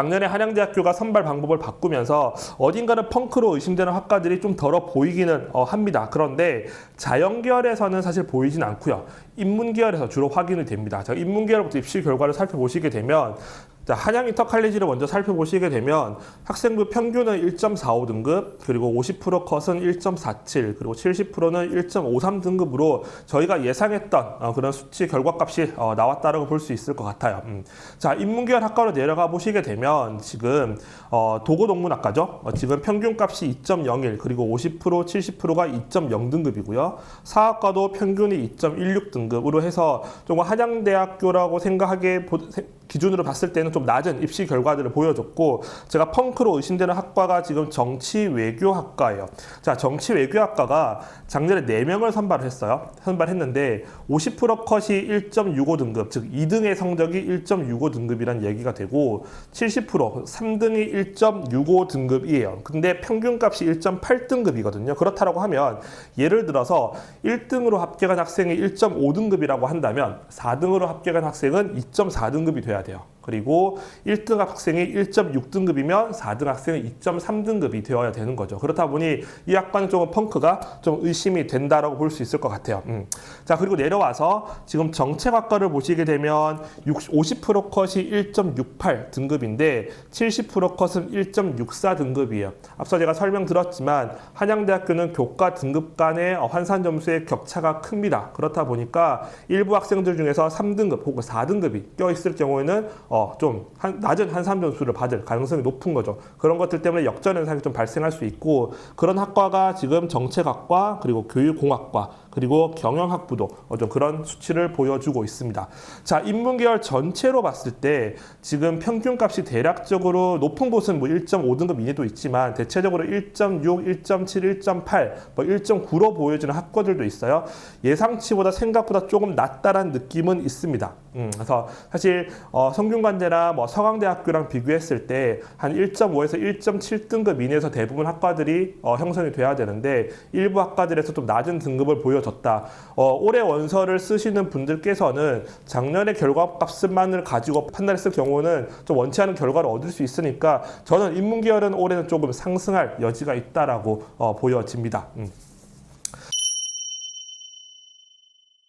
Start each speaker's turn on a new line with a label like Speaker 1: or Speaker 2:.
Speaker 1: 작년에 한양대학교가 선발 방법을 바꾸면서 어딘가는 펑크로 의심되는 학과들이 좀 덜어 보이기는 어, 합니다. 그런데 자연계열에서는 사실 보이진 않고요. 인문계열에서 주로 확인이 됩니다. 자, 인문계열부터 입시 결과를 살펴보시게 되면 자, 한양 인터칼리지를 먼저 살펴보시게 되면 학생부 평균은 1.45등급, 그리고 50% 컷은 1.47, 그리고 70%는 1.53등급으로 저희가 예상했던 어, 그런 수치 결과값이 어, 나왔다라고 볼 수 있을 것 같아요. 음. 자, 인문계열 학과로 내려가 보시게 되면 지금 어, 도고동문학과죠. 어, 지금 평균값이 2.01, 그리고 50% 70%가 2.0등급이고요. 사학과도 평균이 2.16등급 으로 해서 좀 한양대학교라고 세- 기준으로 봤을 때는 좀 낮은 입시 결과들을 보여줬고 제가 펑크로 의심되는 학과가 지금 정치 외교학과예요. 자, 정치 외교학과가 작년에 4명을 선발을 했어요. 선발했는데 50% 컷이 1.65 등급, 즉 2등의 성적이 1.65 등급이란 얘기가 되고 70% 3등이 1.65 등급이에요. 근데 평균값이 1.8 등급이거든요. 그렇다라고 하면 예를 들어서 1등으로 합격한 학생이 1.5 등급이라고 한다면 4등으로 합격한 학생은 2.4등급이 돼야 돼요. 그리고 1등 학생이 1.6등급이면 4등 학생은 2.3등급이 되어야 되는 거죠. 그렇다 보니 이 학과는 조금 펑크가 좀 의심이 된다라고 볼 수 있을 것 같아요. 음. 자 그리고 내려와서 지금 정책학과를 보시게 되면 60, 50% 컷이 1.68 등급인데 70% 컷은 1.64 등급이에요. 앞서 제가 설명드렸지만 한양대학교는 교과 등급 간의 어, 환산 점수의 격차가 큽니다. 그렇다 보니까 일부 학생들 중에서 3등급 혹은 4등급이 껴있을 경우에는 어, 좀 한- 낮은 한산 점수를 받을 가능성이 높은 거죠. 그런 것들 때문에 역전 현상이 좀 발생할 수 있고 그런 학과가 지금 정책학과 그리고 교육공학과 그리고 경영학부도 어, 좀 그런 수치를 보여주고 있습니다. 자, 인문계열 전체로 봤을 때 지금 평균값이 대략적으로 높은 곳은 뭐 1.5등급 이내도 있지만 대체적으로 1.6, 1.7, 1.8, 뭐 1.9로 보여지는 학과들도 있어요. 예상치보다 생각보다 조금 낮다란 느낌은 있습니다. 음, 그래서 사실 어, 성균관대나 뭐 서강대학교랑 비교했을 때 한 1.5에서 1.7등급 이내에서 대부분 학과들이 어, 형성이 돼야 되는데 일부 학과들에서 좀 낮은 등급을 보여줬 다. 어, 올해 원서를 쓰시는 분들께서는 작년의 결과값만을 가지고 판단했을 경우는 좀 원치 않은 결과를 얻을 수 있으니까 저는 인문계열은 올해는 조금 상승할 여지가 있다라고 어, 보여집니다. 음.